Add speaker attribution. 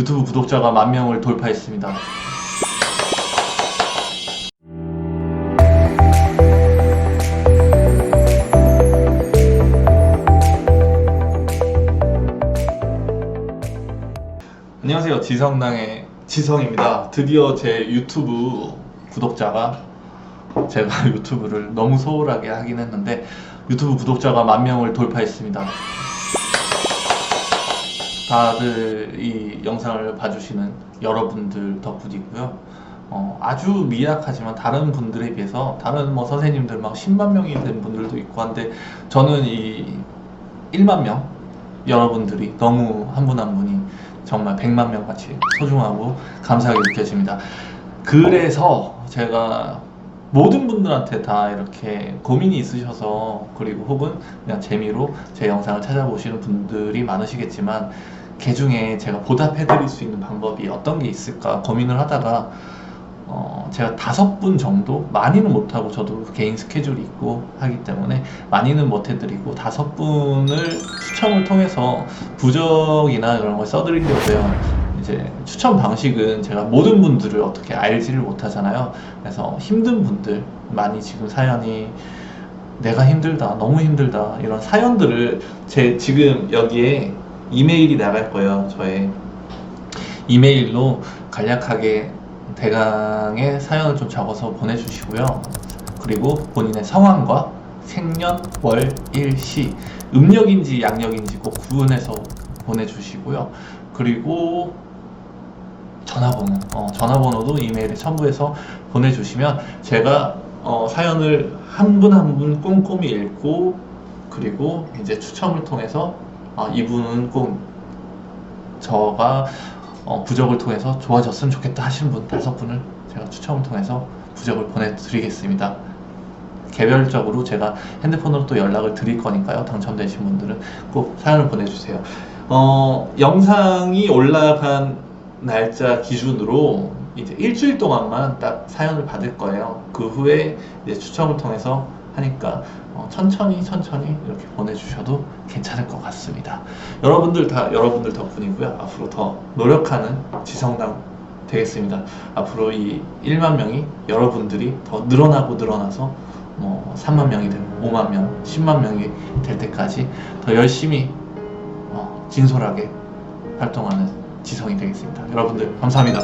Speaker 1: 유튜브 구독자가 만 명을 돌파했습니다. 안녕하세요. 지성당의 지성입니다. 드디어 제 유튜브 구독자가 제가 유튜브를 너무 소홀하게 하긴 했는데 유튜브 구독자가 만 명을 돌파했습니다. 다들 이 영상을 봐주시는 여러분들 덕분이고요. 어, 아주 미약하지만 다른 분들에 비해서 다른 뭐 선생님들 막 10만 명이 된 분들도 있고 한데 저는 이 1만 명 여러분들이 너무 한 분 한 분이 정말 100만 명 같이 소중하고 감사하게 느껴집니다. 그래서 제가 모든 분들한테 다 이렇게 고민이 있으셔서 그리고 혹은 그냥 재미로 제 영상을 찾아보시는 분들이 많으시겠지만 그 중에 제가 보답해드릴 수 있는 방법이 어떤 게 있을까 고민을 하다가 어, 제가 다섯 분 정도 많이는 못하고 저도 개인 스케줄이 있고 하기 때문에 많이는 못해드리고 다섯 분을 추첨을 통해서 부적이나 이런 걸 써드리려고요. 이제 추천 방식은 제가 모든 분들을 어떻게 알지를 못하잖아요. 그래서 힘든 분들 많이 지금 사연이 내가 힘들다, 너무 힘들다 이런 사연들을 제 지금 여기에 이메일이 나갈 거예요. 저의 이메일로 간략하게 대강의 사연을 좀 적어서 보내주시고요. 그리고 본인의 성함과 생년, 월, 일, 시, 음력인지 양력인지 꼭 구분해서 보내주시고요. 그리고 전화번호, 어, 전화번호도 이메일에 첨부해서 보내주시면 제가 어, 사연을 한 분 한 분 꼼꼼히 읽고 그리고 이제 추첨을 통해서 아, 이분은 꼭 저가 어, 부적을 통해서 좋아졌으면 좋겠다 하신 분 다섯 분을 제가 추첨을 통해서 부적을 보내드리겠습니다. 개별적으로 제가 핸드폰으로 또 연락을 드릴 거니까요. 당첨되신 분들은 꼭 사연을 보내주세요. 어, 영상이 올라간 날짜 기준으로 이제 일주일 동안만 딱 사연을 받을 거예요. 그 후에 이제 추첨을 통해서 하니까 어, 천천히 천천히 이렇게 보내주셔도 괜찮을 것 같습니다. 여러분들 다 여러분들 덕분이고요. 앞으로 더 노력하는 지성당 되겠습니다. 앞으로 이 1만 명이 여러분들이 더 늘어나고 늘어나서 뭐 3만 명이 되고 5만 명, 10만 명이 될 때까지 더 열심히 어, 진솔하게 활동하는 지성이 되겠습니다. 여러분들 감사합니다.